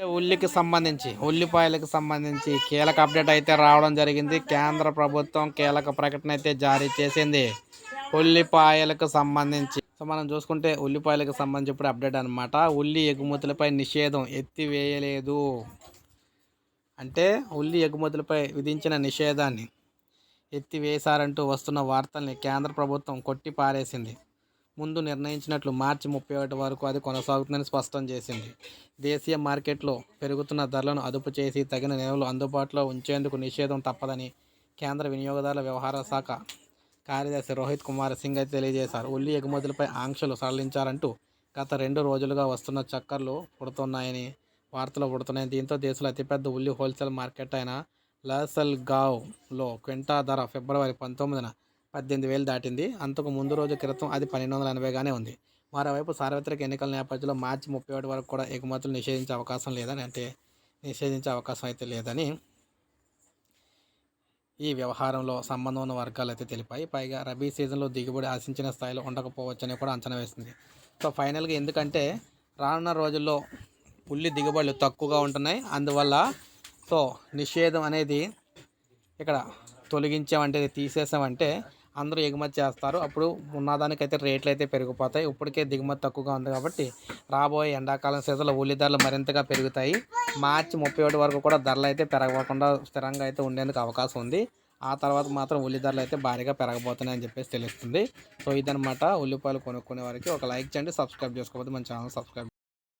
ఉల్లికి సంబంధించి ఉల్లిపాయలకు సంబంధించి కీలక అప్డేట్ అయితే రావడం జరిగింది. కేంద్ర ప్రభుత్వం కీలక ప్రకటన అయితే జారీ చేసింది. ఉల్లిపాయలకు సంబంధించి. సో మనం చూసుకుంటే ఉల్లిపాయలకు సంబంధించి ఇప్పుడు అప్డేట్ అనమాట ఉల్లి ఎగుమతులపై నిషేధం ఎత్తివేయలేదు. అంటే ఉల్లి ఎగుమతులపై విధించిన నిషేధాన్ని ఎత్తివేశారంటూ వస్తున్న వార్తల్ని కేంద్ర ప్రభుత్వం కొట్టి పారేసింది ముందు నిర్ణయించినట్లు మార్చి ముప్పై ఒకటి వరకు అది కొనసాగుతుందని స్పష్టం చేసింది. దేశీయ మార్కెట్లో పెరుగుతున్న ధరలను అదుపు చేసి తగిన నిల్వలు అందుబాటులో ఉంచేందుకు నిషేధం తప్పదని కేంద్ర వినియోగదారుల వ్యవహార శాఖ కార్యదర్శి రోహిత్ కుమార్ సింగ్ అయితే తెలియజేశారు. ఉల్లి ఎగుమతులపై ఆంక్షలు సడలించారంటూ గత రెండు రోజులుగా వస్తున్న చక్కర్లు పుడుతున్నాయని వార్తలు పుడుతున్నాయి. దీంతో దేశంలో అతిపెద్ద ఉల్లి హోల్సేల్ మార్కెట్ అయిన లాసల్గావ్లో క్వింటా ధర ఫిబ్రవరి పంతొమ్మిదిన పద్దెనిమిది వేలు దాటింది. అంతకు ముందు రోజు క్రితం అది పన్నెండు వందల ఎనభైగానే ఉంది. మరోవైపు సార్వత్రిక ఎన్నికల నేపథ్యంలో మార్చి ముప్పై ఒకటి వరకు కూడా ఎగుమతులు నిషేధించే అవకాశం లేదని అంటే నిషేధించే అవకాశం అయితే లేదని ఈ వ్యవహారంలో సంబంధం ఉన్న వర్గాలు అయితే తెలిపాయి. పైగా రబీ సీజన్లో దిగుబడి ఆశించిన స్థాయిలో ఉండకపోవచ్చని కూడా అంచనా వేసింది. సో ఫైనల్గా ఎందుకంటే రానున్న రోజుల్లో ఉల్లి దిగుబడులు తక్కువగా ఉంటున్నాయి. అందువల్ల సో నిషేధం అనేది ఇక్కడ తొలగించామంటే తీసేసామంటే అందరూ ఎగుమతి చేస్తారు. అప్పుడు ఉన్నదానికైతే రేట్లు అయితే పెరిగిపోతాయి. ఇప్పటికే దిగుమతి తక్కువగా ఉంది కాబట్టి రాబోయే ఎండాకాలం సీజన్లో ఉల్లి ధరలు మరింతగా పెరుగుతాయి. మార్చి ముప్పై ఒకటి వరకు కూడా ధరలు అయితే పెరగకుండా స్థిరంగా అయితే ఉండేందుకు అవకాశం ఉంది. ఆ తర్వాత మాత్రం ఉల్లి ధరలు అయితే భారీగా పెరగబోతున్నాయని చెప్పేసి తెలుస్తుంది. సో ఇదనమాట ఉల్లిపాయలు కొనుక్కునే వారికి. ఒక లైక్ చేయండి సబ్స్క్రైబ్ చేసుకోకపోతే మన ఛానల్ సబ్స్క్రైబ్